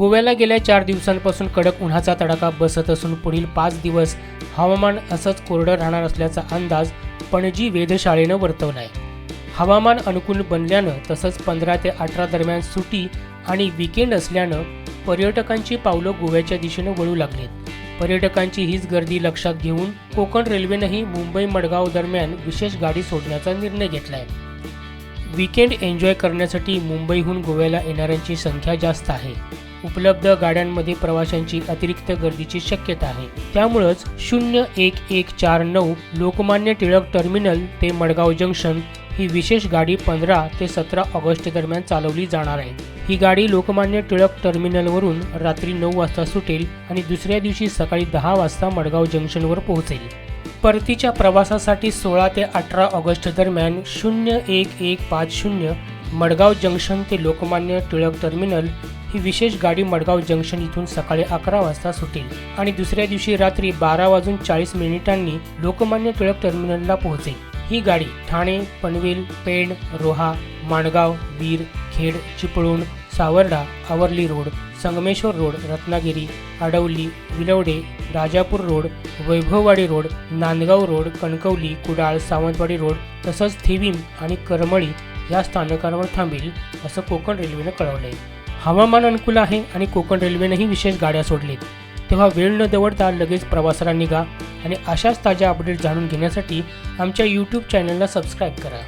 गोव्याला गेल्या चार दिवसांपासून कडक उन्हाचा तडाखा बसत असून पुढील पाच दिवस हवामान असंच कोरडं राहणार असल्याचा अंदाज पणजी वेधशाळेनं वर्तवला आहे हवामान अनुकूल बनल्यानं तसंच पंधरा ते अठरा दरम्यान सुटी आणि विकेंड असल्यानं पर्यटकांची पावलं गोव्याच्या दिशेनं वळू लागलीत. पर्यटकांची हीच गर्दी लक्षात घेऊन कोकण रेल्वेनंही मुंबई मडगाव दरम्यान विशेष गाडी सोडण्याचा निर्णय घेतला आहे विकेंड एन्जॉय करण्यासाठी मुंबईहून गोव्याला येणाऱ्यांची संख्या जास्त आहे. उपलब्ध गाड्यांमध्ये प्रवाशांची अतिरिक्त गर्दीची शक्यता आहे. त्यामुळंच शून्य एक एक चार नऊ लोकमान्य टिळक टर्मिनल ते मडगाव जंक्शन ही विशेष गाडी पंधरा ते सतरा ऑगस्ट दरम्यान चालवली जाणार आहे. ही गाडी लोकमान्य टिळक टर्मिनलवरून रात्री नऊ वाजता सुटेल आणि दुसऱ्या दिवशी सकाळी दहा वाजता मडगाव जंक्शनवर पोहोचेल. परतीच्या प्रवासासाठी सोळा ते अठरा ऑगस्ट दरम्यान शून्य एक एक पाच शून्य मडगाव जंक्शन ते लोकमान्य टिळक टर्मिनल ही विशेष गाडी मडगाव जंक्शन इथून सकाळी अकरा वाजता सुटेल. आणि दुसऱ्या दिवशी रात्री बारा वाजून चाळीस मिनिटांनी लोकमान्य टिळक टर्मिनलला पोहोचेल. ही गाडी ठाणे पनवेल पेण रोहा माणगाव बीर Khed Chiplun Savarda Aravali road Sangameshwar road Ratnagiri Adavali Vilavade Rajapur road Vaibhavwadi road Nandgaon road Kankavli Kudal Sawantwadi road तसंच थिवीम आणि करमळी या स्थानकांवर थांबेल असं कोकण रेल्वेनं कळवलं आहे हवामान अनुकूल आहे आणि कोकण रेल्वेनंही विशेष गाड्या सोडलेत. तेव्हा वेळ न दवडता लगेच प्रवासाला निघा आणि अशाच ताज्या अपडेट जाणून घेण्यासाठी आमच्या यूट्यूब चॅनलला सबस्क्राईब करा.